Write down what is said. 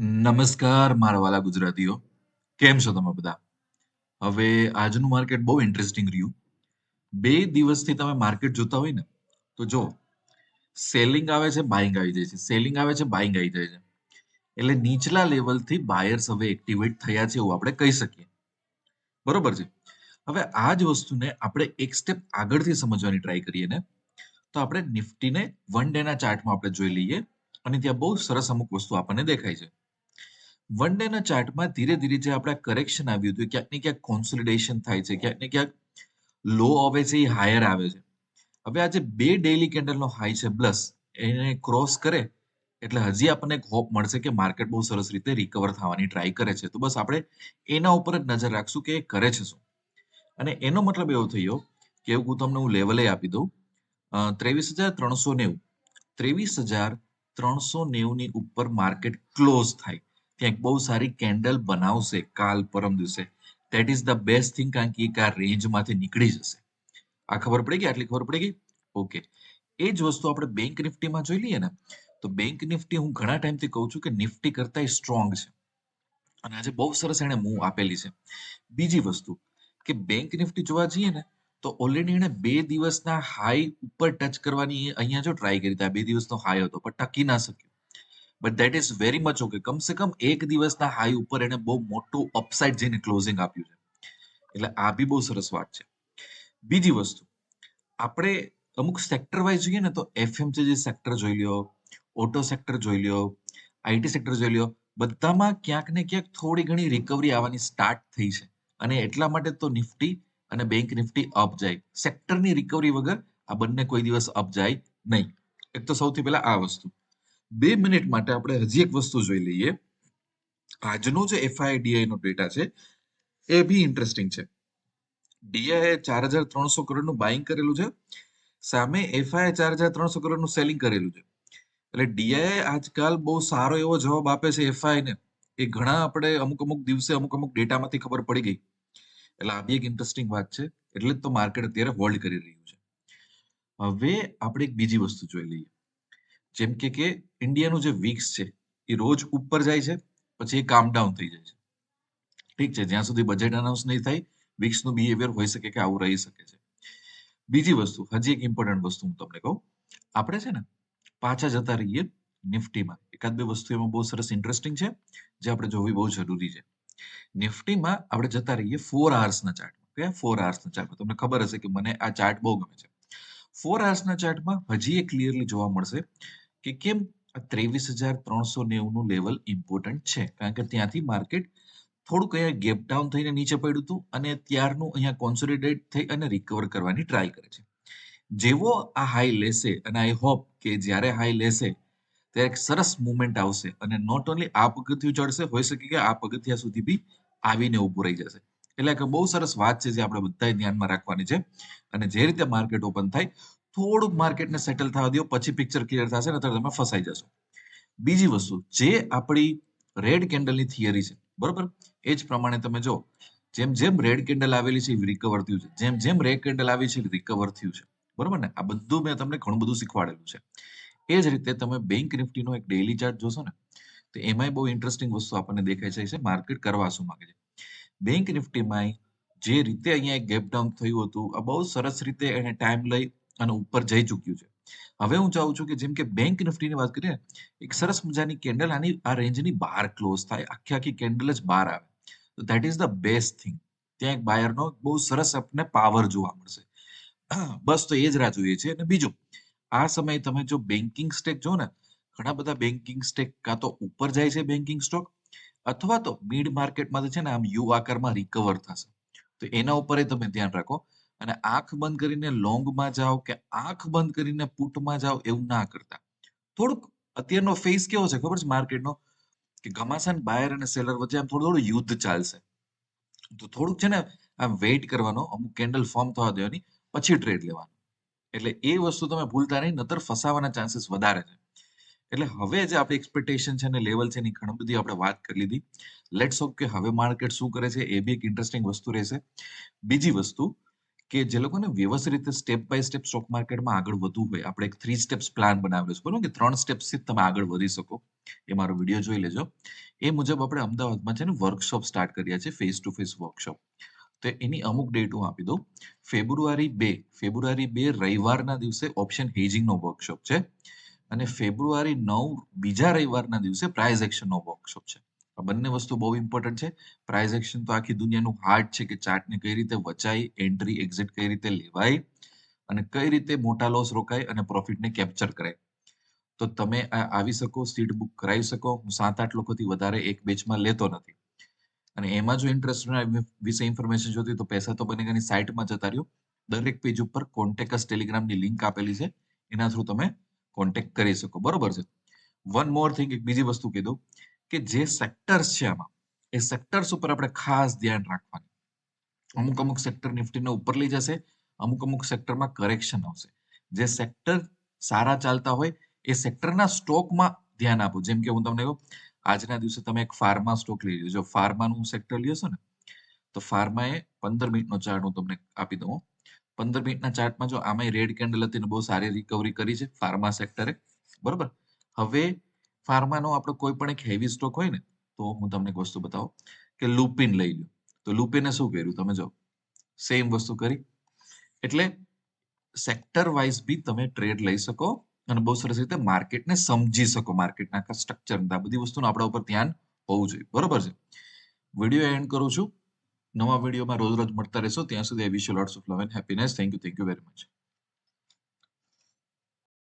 નમસ્કાર, મારા વાલા ગુજરાતીઓ. કેમ છો તમે બધા? હવે આજનું માર્કેટ બહુ ઇન્ટરેસ્ટિંગ રહ્યું. બે દિવસથી તમે માર્કેટ જોતા હોય ને, તો જો સેલિંગ આવે છે બાઇંગ આવી જાય છે. સેલિંગ આવે છે બાઇંગ આવી જાય છે. એટલે નીચલા લેવલથી બાયર્સ હવે એક્ટિવેટ થયા છે એવું આપણે કહી શકીએ. બરોબર છે? હવે આ જ વસ્તુને આપણે એક સ્ટેપ આગળથી સમજવાની ટ્રાય કરીએ ને, તો આપણે નિફ્ટીને વન ડેના ચાર્ટમાં આપણે જોઈ લઈએ અને ત્યાં બહુ સરસ અમુક વસ્તુ આપણને દેખાય છે. વન ડે ના ચાર્ટમાં ધીરે ધીરે જે આપણે કરેક્શન આવ્યું હતું, ક્યાંક ને ક્યાંક કોન્સોલિડેશન થાય છે, ક્યાંક ને ક્યાંક લો આવે છે, એ હાયર આવે છે. હવે આજે બે ડેઇલી કેન્ડલનો હાઈ છે પ્લસ એને ક્રોસ કરે, એટલે હજી આપણને એક હોપ મળશે કે માર્કેટ બહુ સરસ રીતે રિકવર થવાની ટ્રાય કરે છે. તો બસ આપણે એના ઉપર જ નજર રાખશું કે એ કરે છે શું. અને એનો મતલબ એવો થયો કે હું તમને હું લેવલે આપી દઉં. ત્રેવીસ હજાર ત્રણસો નેવું. ત્રેવીસ હજાર ત્રણસો નેવું ની ઉપર માર્કેટ ક્લોઝ થાય. ત્યાં એક બહુ સારી કેન્ડલ બનાવશે કાલ પરમ દિવસે. That is the best thing કારણ કે એક આ રેન્જમાંથી નીકળી જશે. આ ખબર પડી ગઈ? આટલી ખબર પડી ગઈ? ઓકે એ જ વસ્તુ આપણે બેંક નિફ્ટીમાં જોઈ લઈએ ને, તો બેંક નિફ્ટી હું ઘણા ટાઈમથી કહું છું કે નિફ્ટી કરતા સ્ટ્રોંગ છે. અને આજે બહુ સરસ એને મૂવ આપેલી છે. બીજી વસ્તુ, કે બેંક નિફ્ટી જોવા જઈએ ને, તો ઓલરેડી એને બે દિવસના હાઈ ઉપર ટચ કરવાની અહીંયા જો ટ્રાય કરી હતા બે દિવસનો હાઈ હતો, પણ ટકી ના શક્યો. But that is very much okay કમસે કમ એક દિવસના હાઈ ઉપર એને બહુ મોટું અપસાઇડ જઈને ક્લોઝિંગ આપ્યું છે. એટલે આ બી બહુ સરસ વાત છે. બીજી વસ્તુ, આપણે અમુક સેક્ટર વાઇઝ જોઈએ ને તો એફએમસીજી સેક્ટર જોઈ લ્યો ઓટો સેક્ટર જોઈ લ્યો આઈટી સેક્ટર જોઈ લ્યો, બધામાં ક્યાંક ને ક્યાંક થોડી ઘણી રિકવરી આવવાની સ્ટાર્ટ થઈ છે. અને એટલા માટે તો નિફ્ટી અને બેંક નિફ્ટી અપ જાય. સેક્ટરની રિકવરી વગર આ બંને કોઈ દિવસ અપ જાય નહીં. એક તો સૌથી પહેલા આ વસ્તુ. બે મિનિટ માટે આપણે હજી એક વસ્તુ જોઈ લઈએ. આજનો જે એફઆઈડીઆઈ નો ડેટા છે, એ બી ઇન્ટરેસ્ટિંગ છે. ડીઆઈએ ચાર હજાર ત્રણસો કરોડનું બાઇંગ કરેલું છે. સામે એફઆઈ ચાર હજાર ત્રણસો કરોડનું સેલિંગ કરેલું છે. એટલે ડીઆઈએ આજકાલ બહુ સારો એવો જવાબ આપે છે એફઆઈ ને એ ઘણા આપણે અમુક અમુક દિવસે અમુક અમુક ડેટામાંથી ખબર પડી ગઈ. એટલે આ બી એક ઇન્ટરેસ્ટિંગ વાત છે. એટલે જ તો માર્કેટ અત્યારે હોલ્ડ કરી રહ્યું છે. હવે આપણે એક બીજી વસ્તુ જોઈ લઈએ. જેમ કે કે ઇન્ડિયાનું જે વીક્સ છે, એ રોજ ઉપર જાય છે, પછી એ કામ ડાઉન થઈ જાય છે. ઠીક છે, જ્યાં સુધી બજેટ અનાઉન્સ નહીં થાય વીક્સનું બિહેવિયર હોઈ શકે કે આવું રહી શકે છે. બીજી વસ્તુ, હજી એક ઇમ્પોર્ટન્ટ વસ્તુ હું તમને કહું. આપણે છે ને પાછા જતા રહીએ નિફ્ટીમાં. એકાદ બે વસ્તુ એમાં બહુ સરસ ઇન્ટરેસ્ટિંગ છે, જે આપણે જોવી બહુ જરૂરી છે. નિફ્ટીમાં આપણે જતા રહીએ ફોર આવર્સના ચાર્ટમાં કયા? ફોર આવર્સના ચાર્ટમાં તમને ખબર હશે કે મને આ ચાર્ટ બહુ ગમે છે. ફોર આવર્સના ચાર્ટમાં હજી એ ક્લિયરલી જોવા મળશે કે કેમ? ત્રેવીસ હજાર ત્રણસો નેવું નું લેવલ ઇમ્પોર્ટન્ટ છે. કારણ કે ત્યાંથી માર્કેટ થોડુંક અહીંયા ગેપ ડાઉન થઈને નીચે પડ્યું હતું અને ત્યારનું અહીંયા કોન્સોલિડેટ થઈ અને રિકવર કરવાની ટ્રાય કરે છે. જેવો આ હાઈ લેશે અને આઈ હોપ કે જ્યારે હાઈ લેશે, ત્યારે એક સરસ મુવમેન્ટ આવશે અને નોટ ઓનલી આ પગથિયું ચડશે, હોઈ શકે કે આ પગથિયા સુધી બી આવીને ઉભું રહી જશે. એટલે કે બહુ સરસ વાત છે જે આપણે બધાએ ધ્યાનમાં રાખવાની છે અને જે રીતે માર્કેટ ઓપન થાય થોડુંક માર્કેટને સેટલ થવા દો, પછી પિક્ચર ક્લિયર થશે નતર તમે ફસાઈ જશો. બીજી વસ્તુ, જે આપણી રેડ કેન્ડલની થિયરી છે, બરોબર? એ જ પ્રમાણે તમે જો જેમ જેમ રેડ કેન્ડલ આવેલી છે એ રિકવર થયું છે. જેમ જેમ રેડ કેન્ડલ આવી છે રિકવર થયું છે. બરોબર ને? આ બધું મેં તમને ઘણું બધું શીખવાડેલું છે. એ જ રીતે તમે બેંક નિફ્ટીનો એક ડેઇલી ચાર્ટ જોશો ને, તો એમાંય બહુ ઇન્ટરેસ્ટિંગ વસ્તુ આપણને દેખાય છે માર્કેટ કરવા શું માંગે છે. બેંક નિફ્ટીમાં જે રીતે અહીંયા એક ગેપ ડાઉન થયું હતું, આ બહુ સરસ રીતે એને ટાઈમ લઈ અને ઉપર જઈ ચૂક્યું છે. હવે હું ચાહું છું કે જેમ કે બેંક નિફ્ટીની વાત કરીએ, એક સરસ મજાની કેન્ડલ આની, આ રેન્જની બહાર ક્લોઝ થાય, આખી આખી કેન્ડલ જ બહાર આવે. તો that is the best thing ત્યાં એક બાયરનો બહુ સરસ આપણને પાવર જોવા મળશે. બસ તો એ જ રાહ જોઈએ છે. અને બીજું, આ સમયે તમે જો બેન્કિંગ સ્ટેક જો ને, ઘણા બધા બેન્કિંગ સ્ટેક કાં તો ઉપર જાય છે બેન્કિંગ સ્ટોક અથવા તો મિડ માર્કેટમાં છે ને આમ યુ આકારમાં રિકવર થશે. તો એના ઉપર તમે ધ્યાન રાખો. અને આંખ બંધ કરીને લોંગમાં જાઓ કે આંખ બંધ કરીને પુટમાં જાઓ એવું ના કરતા. થોડુંક અત્યારનો ફેસ કેવો છે ખબર છે માર્કેટનો? કે ઘમાસાન બાયર અને સેલર વચ્ચે આમ થોડું થોડું યુદ્ધ ચાલશે. તો થોડુંક છે ને આમ વેઇટ કરવાનો, અમુક કેન્ડલ ફોર્મ થવા દેવાની, પછી ટ્રેડ લેવાનો. એટલે એ વસ્તુ તમે ભૂલતા નહીં, નતર ફસાવાના ચાન્સીસ વધારે છે. એટલે હવે જે આપણી એક્સપેક્ટેશન છે ને લેવલ છે એની ઘણી બધી આપણે વાત કરી લીધી. લેટ્સ હોપ કે હવે માર્કેટ શું કરે છે એ બી એક ઇન્ટરેસ્ટિંગ વસ્તુ રહેશે. બીજી વસ્તુ કે જે લોકોને વ્યવસ્થિત રીતે સ્ટેપ બાય સ્ટેપ સ્ટોક માર્કેટમાં આગળ વધવું હોય, આપણે એક થ્રી સ્ટેપ્સ પ્લાન બનાવેલો છે. બરોબર? કે ત્રણ સ્ટેપ્સથી તમે આગળ વધી શકો. એ મારો વીડિયો જોઈ લેજો. એ મુજબ આપણે અમદાવાદમાં છે ને વર્કશોપ સ્ટાર્ટ કર્યા છે ફેસ ટુ ફેસ વર્કશોપ તો એની અમુક ડેટ હું આપી દઉં. ફેબ્રુઆરી બે ફેબ્રુઆરી બે રવિવારના દિવસે ઓપ્શન હેજિંગનો વર્કશોપ છે. અને ફેબ્રુઆરી નવ, બીજા રવિવારના દિવસે પ્રાઇઝ એક્શનનો વર્કશોપ છે. આ બંને વસ્તુ બહુ ઇમ્પોર્ટન્ટ છે. પ્રાઇઝ એક્શન તો આખી દુનિયાનું હાર્ટ છે કે ચાર્ટને કઈ રીતે વચાય એન્ટ્રી એક્ઝિટ કઈ રીતે લેવાય અને કઈ રીતે મોટા લોસ રોકાય અને પ્રોફિટને કેપ્ચર કરાય તો તમે આવી શકો સીટ બુક કરાવી શકો. હું સાત આઠ લોકોથી વધારે એક બેચમાં લેતો નથી. અને એમાં જો ઇન્ટરેસ્ટ વિશે ઇન્ફોર્મેશન જોતી તો પૈસા તો બનેગાની સાઇટમાં જતા રહ્યો. દરેક પેજ ઉપર કોન્ટેક્ટ ટેલિગ્રામની લિંક આપેલી છે. એના થ્રુ તમે કોન્ટેક્ટ કરી શકો. બરોબર છે? વન મોર થિંગ એક બીજી વસ્તુ કીધું કે જે સેક્ટર્સ છે આમાં, એ સેક્ટર્સ ઉપર આપણે ખાસ ધ્યાન રાખવાનું. અમુક અમુક સેક્ટર નિફ્ટીને ઉપર લઈ જશે, અમુક અમુક સેક્ટરમાં કરેક્શન આવશે. જે સેક્ટર સારા ચાલતા હોય, એ સેક્ટરના સ્ટોકમાં ધ્યાન આપો. જેમ કે હું તમને કહું, આજના દિવસે તમે એક ફાર્મા સ્ટોક લઈ લેજો ફાર્માનું સેક્ટર લ્યો છો ને, તો ફાર્માએ પંદર મિનિટનો ચાર્ટ હું તમને આપી દઉં પંદર મિનિટના ચાર્ટમાં જો આમાં રેડ કેન્ડલ હતી બહુ સારી રિકવરી કરી છે ફાર્મા સેક્ટરે બરોબર? હવે ફાર્માનો આપણો કોઈ પણ એક હેવી સ્ટોક હોય ને, તો હું તમને એક વસ્તુ બતાવું કે લુપિન લઈ લો તો લુપિને શું કર્યું? તમે જો સેમ વસ્તુ કરી. એટલે સેક્ટર વાઇઝ બી તમે ટ્રેડ લઈ શકો અને બહુ સરસ રીતે માર્કેટને સમજી શકો. માર્કેટના આખા સ્ટ્રક્ચર આ બધી વસ્તુનું આપણા ઉપર ધ્યાન હોવું જોઈએ. બરોબર છે? વીડિયો એન્ડ કરું છું. નવા વિડીયોમાં રોજ રોજ મળતા રહેશો. ત્યાં સુધી I wish you lots of love and happiness thank you thank you very much